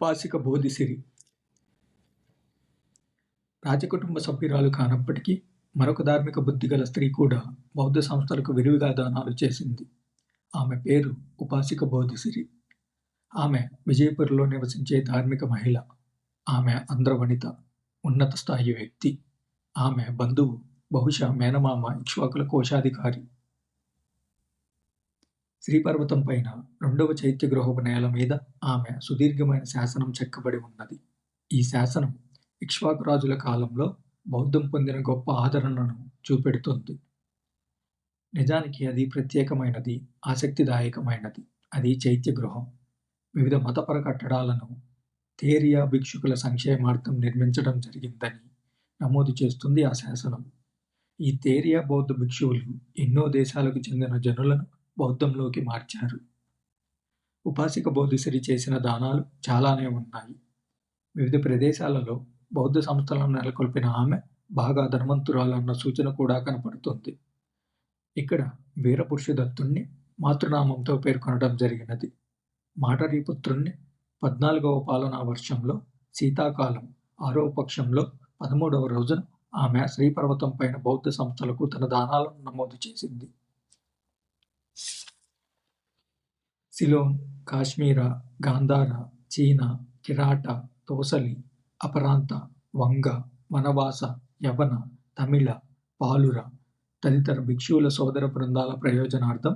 ఉపాసిక బోధిసిరి. రాజకుటుంబ సభ్యురాలు కానప్పటికీ మరొక ధార్మిక బుద్ధి గల స్త్రీ కూడా బౌద్ధ సంస్థలకు విరివిగా దానాలు చేసింది. ఆమె పేరు ఉపాసిక బోధిసిరి. ఆమె విజయపూర్లో నివసించే ధార్మిక మహిళ. ఆమె ఆంధ్రవనిత ఉన్నత స్థాయి వ్యక్తి. ఆమె బంధువు బహుశా మేనమామ ఇక్ష్వాకుల కోశాధికారి. శ్రీపర్వతం పైన రెండవ చైత్య గృహపు నేల మీద ఆమె సుదీర్ఘమైన శాసనం చెక్కబడి ఉన్నది. ఈ శాసనం ఇక్ష్వాకురాజుల కాలంలో బౌద్ధం పొందిన గొప్ప ఆదరణను చూపెడుతుంది. నిజానికి అది ప్రత్యేకమైనది ఆసక్తిదాయకమైనది. అది చైత్య గృహం. వివిధ మతపర కట్టడాలను తేరియా భిక్షుకుల సంక్షేమార్థం నిర్మించడం జరిగిందని నమోదు చేస్తుంది ఆ శాసనం. ఈ తేరియా బౌద్ధ భిక్షువులు ఎన్నో దేశాలకు చెందిన జనులను బౌద్ధంలోకి మార్చారు. ఉపాసిక బోధిసరి చేసిన దానాలు చాలానే ఉన్నాయి. వివిధ ప్రదేశాలలో బౌద్ధ సంస్థలను నెలకొల్పిన ఆమె బాగా ధర్మంతురాలన్న సూచన కూడా కనపడుతుంది. ఇక్కడ వీరపురుష దత్తుణ్ణి మాతృనామంతో పేర్కొనడం జరిగినది. మాటరీపుత్రుణ్ణి పద్నాలుగవ పాలనా వర్షంలో శీతాకాలం ఆరో పక్షంలో పదమూడవ రోజున ఆమె శ్రీపర్వతం పైన బౌద్ధ సంస్థలకు తన దానాలను నమోదు చేసింది. సిలోన్ కాశ్మీర గాంధార చీనా కిరాట తోసలి అపరాంత వంగ వనవాస యవన తమిళ పాలుర తదితర భిక్షువుల సోదర బృందాల ప్రయోజనార్థం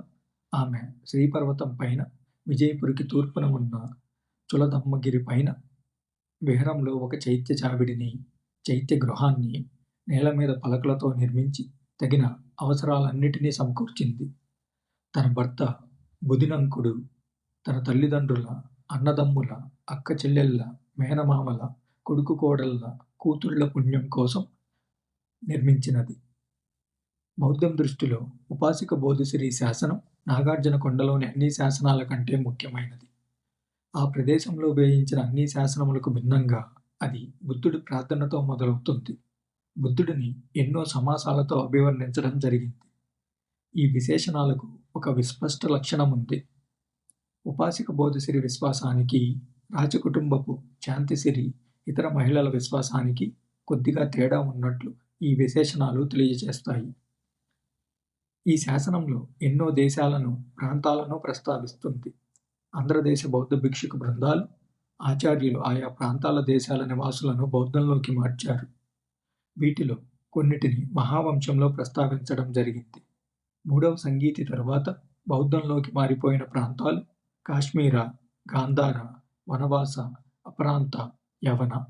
ఆమె శ్రీపర్వతం పైన విజయపురికి తూర్పున ఉన్న చులదమ్మగిరి పైన విహరంలో ఒక చైత్య చావిడిని చైత్య గృహాన్ని నేల మీద పలకలతో నిర్మించి తగిన అవసరాలన్నిటినీ సమకూర్చింది. తన భర్త బుదినంకుడు తన తల్లిదండ్రుల అన్నదమ్ముల అక్క చెల్లెళ్ళ మేనమామల కొడుకు కోడళ్ళ కూతుళ్ళ పుణ్యం కోసం నిర్మించినది. బౌద్ధం దృష్టిలో ఉపాసిక బోధిశ్రీ శాసనం నాగార్జున కొండలోని అన్ని శాసనాల కంటే ముఖ్యమైనది. ఆ ప్రదేశంలో వేయించిన అన్ని శాసనములకు భిన్నంగా అది బుద్ధుడి ప్రార్థనతో మొదలవుతుంది. బుద్ధుడిని ఎన్నో సమాసాలతో అభివర్ణించడం జరిగింది. ఈ విశేషణాలకు ఒక విస్పష్ట లక్షణం ఉంది. ఉపాసిక బోధసిరి విశ్వాసానికి రాజకుటుంబపు శాంతిసిరి ఇతర మహిళల విశ్వాసానికి కొద్దిగా తేడా ఉన్నట్లు ఈ విశేషణాలు తెలియజేస్తాయి. ఈ శాసనంలో ఎన్నో దేశాలను ప్రాంతాలను ప్రస్తావిస్తుంది. ఆంధ్రదేశ బౌద్ధ భిక్షుక బృందాలు ఆచార్యులు ఆయా ప్రాంతాల దేశాల నివాసులను బౌద్ధంలోకి మార్చారు. వీటిలో కొన్నిటిని మహావంశంలో ప్రస్తావించడం జరిగింది. మూడవ సంగీతి తర్వాత బౌద్ధంలోకి మారిపోయిన ప్రాంతాలు కాశ్మీర గాంధార వనవాస అప్రాంత యవన.